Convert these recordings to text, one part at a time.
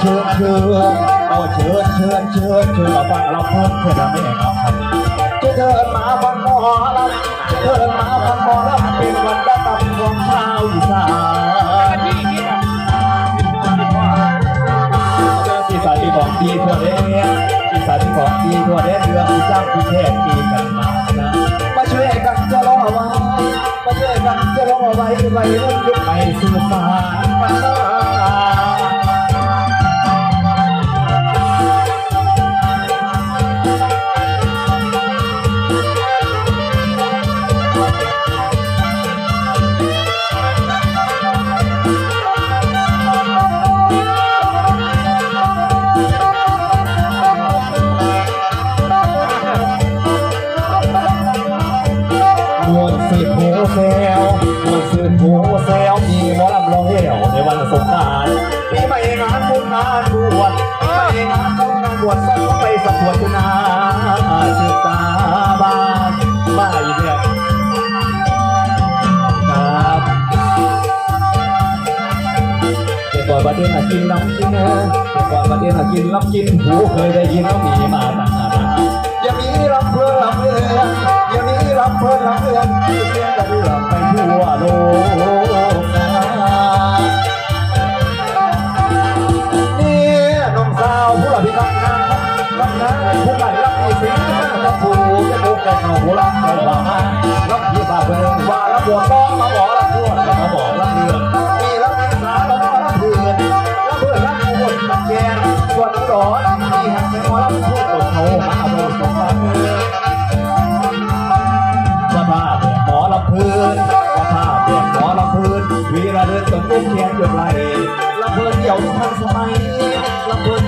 เชิญเชิญโอ้เชิญเชิญเชิญเชิญมาฟังเราเพิ่มเพื่อนเราไม่เองครับจะเดินมาฟังหมอลำจะเดินมาฟังหมอลำเป็นวันประจำของชาวอีสานที่นี่ครับเจอที่สานที่ของดีทั่วเด้ที่สานที่ของดีทั่วเด้เรื่องที่จ้างที่แท้ปีกันมานะมาช่วยกันจะรอไว้มาช่วยกันจะรอไว้ไว้รุ่นยุคใหม่สื่อสารมาม ทศหากินน้ำกินเนอะเด็กก่อนประเทศหากินน้ำกินหูเคยได้ยินว่ามีมาตั้งนานอย่ามีลำเพลินลำเลือนอย่ามีลำเพลินลำเลือนที่เสียงกันเรื่องไปทั่วโลกนะนี่น้องสาวผู้หลับพิการงานรับงาผู้ใหญ่รับมีสิ่งรับผู้จะบุกแต่เขาผู้รับเขาบ้ารับที่บ้าเพื่อนว่ารับบัวก้อ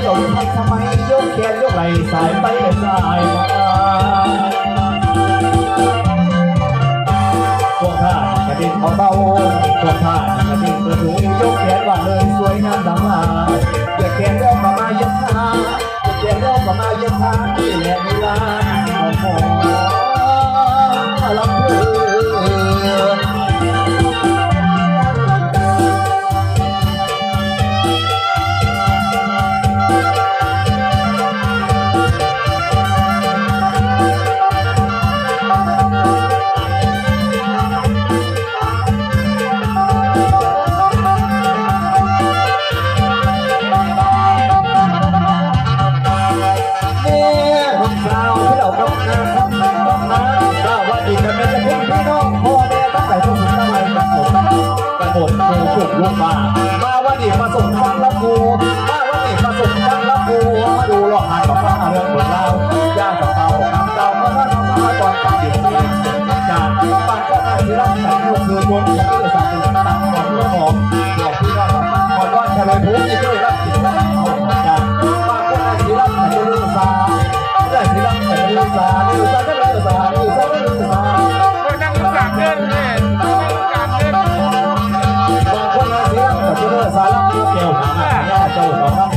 ลำเพลินเดี่ยวทันสมัยกแขนยกไหล่สายไปสายมาพวกท่ากระดิ่งเบาๆพวกท่ากระดิ่งกระดูยกแขนว่าเลยสวยงามดังลาอย่าแขนแล้วก็มาย็บขาอย่าแขนแล้วก็มาย็บขาที่แหลมลานของหมอ ที่รักแต่ลูกคือคนที่จะสั่งตั้งของเรื่องของบอกพี่น้องก่อนว่าจะเลยพูดที่ช่วยรับผิดชอบจากปากก็ได้ที่รักแต่เรื่องสาได้ที่รักแต่ลืมสาลืมสาก็ลืมสาลืมสาก็ลืมสาคนนั่งกลางเดินเลยนั่งกลาเดินบางคนนะเสียแต่จะเลืมสาลับเกี่ยวหางแย่เจ้าเราครับ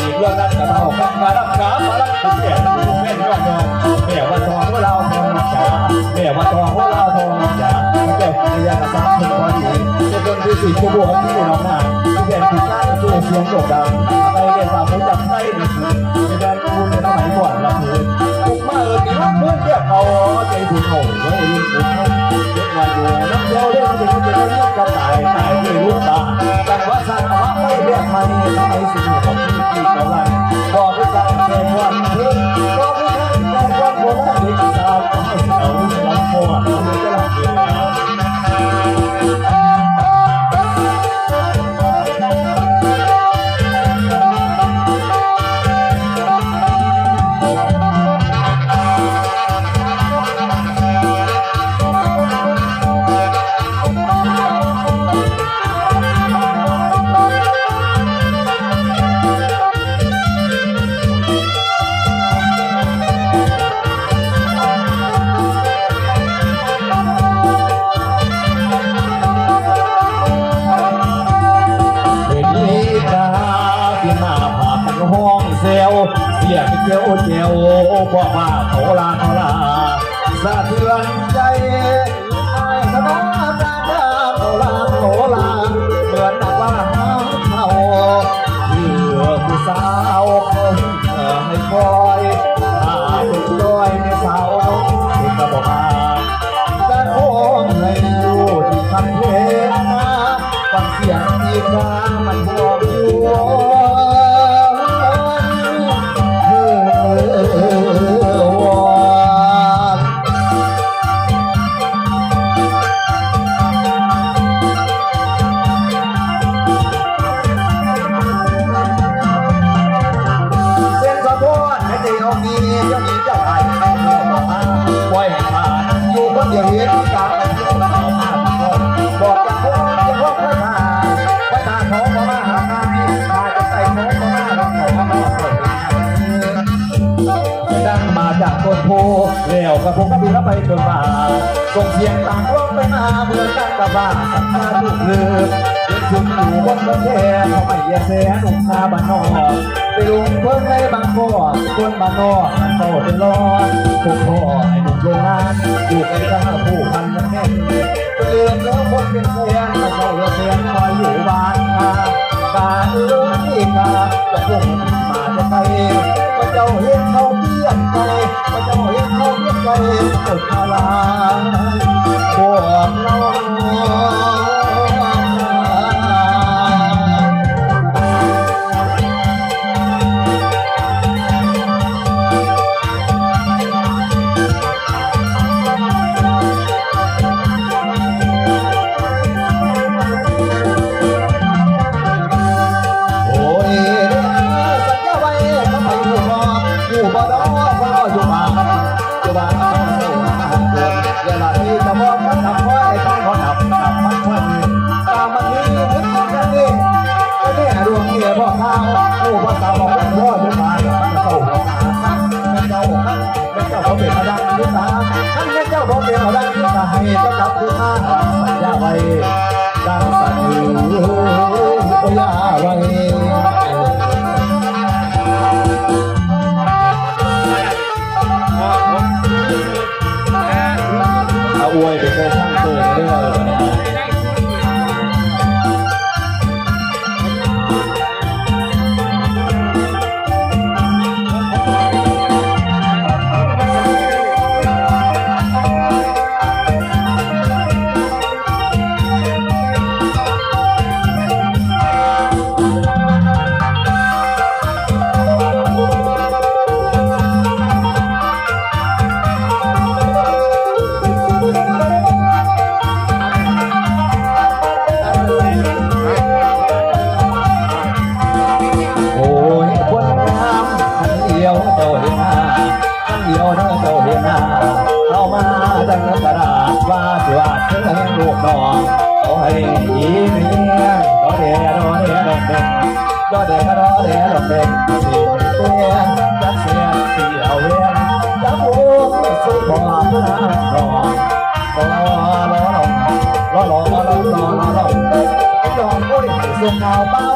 อีกเรื่องนั้นกับเราครับการับขามาลับคุณแก่ดูแม่ว่าทองแม่ว่าทองว่าเราทองจ๋าแม่ว่าทองว่าเราทองจ๋า แก้วกิยากระซับถึงพอดีจะเป็นที่สี่ชั่วโมงที่เราหน้าที่แดนคุณหน้าที่เสียงโด่งดังไปเรียนสาวผมจำได้ดีคือในแดนคุณในสมัยก่อนละคือบุกมาเออตีรักเพื่อนเรียกเขาใจบุญโหไว้รุ่นบุญเด็กมาอยู่น้ำเดียวเรื่องเป็นคนเดียวเรื่องกระต่ายตายด้วยลูกตาแต่ว่าสร้างว่าไม่เรียกมานี่ทำไมสิ่งของที่ที่กำลังบอกให้สั่งแค่วันเพื่อนบอกให้ท่านใจวันโบราณเด็กสาวของเราลำโพงเราจะรับเรื่อ สะเทือนใจอายสนอาดโลาโลาเหมือนดักวาหเขาเพื่อสาวคนเธอให้คอยหาสุดด้อยในสาวที่กระบาแต่คงไม่รู้ที่คำเพลาฟังเสียงที่กามันบอกอยู่ มีเจะหายเข้ามาปล่อยให้มาอยู่คนเดียวเห็นการบอกกันพวกจะพบไปมาไปมาขอมามาหาข้ามาจะใส่โมมามาเราขอมามาลอยดังมาจากต้นโพแล้วกระผมก็บิแล้วไปจนมาส่เสียงต่างร้องไปมาเมื่อกันกระบ้ามาถูกลืมคุณอยู่บนเมืองแท้เขาม่เยียดแหนุ่มนาบ้านนอก ไปลงเพิ่งในบางบ่อคนบ้านนอกมันโตไปรอทุกพ่อไอ้หนุ่มโรงงานอยู่กันข้าผู้พันยังแน่เลืมแล้วคนเป็นแฟนมาเข้าเรือเสียงคอยอยู่บ้านมากาเอื้อที่กาจะพุ่งมาจะไปพระเจ้าเห็นเขาเพี้ยนไปพระเจ้าเห็นเขาเพี้ยนไปสุดพลาพวกเรา ยพ่อข้าวผู้พ่อสาวบอกว่าพ่ออยู่บ้านมันเศร้าของหาเป็นเจ้าครับเป็นเจ้าเขาเป็นพระดังยุทธาท่านเป็นเจ้าเขาเป็นพระดังยุทธาให้เจ้ากับคือข้าสัญญาไว้ดังสัญญาไว้ เจ้าเห็นาขันเดียวเธอเจ้าเห็นหน้าเข้ามาดังกระดาษว่าสิว่าเธอให้ลูกน้องเอาให้ยีเมียดอเดียดอเดียดอกเด็กดอเดียดอเดียดอกเด็กสีเตียนจักเสียสีเอาเวียนจักโอ้สุดบ่เพื่อนรอรอรอรอรอรอรอรอรอรอยอมโอ้ยส่งข่าวเปล่าขอรับเสียงไม่นั่งเลยไงไปไงต้องไปไงต้องไปวันนอนวันนอนเจ้าเจ้าพวนนอนยังไม่ร้อนก็มายามเมื่อเชื่ออะไรครับจะส่งหอ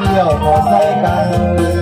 เที่ยวพอใส่กัน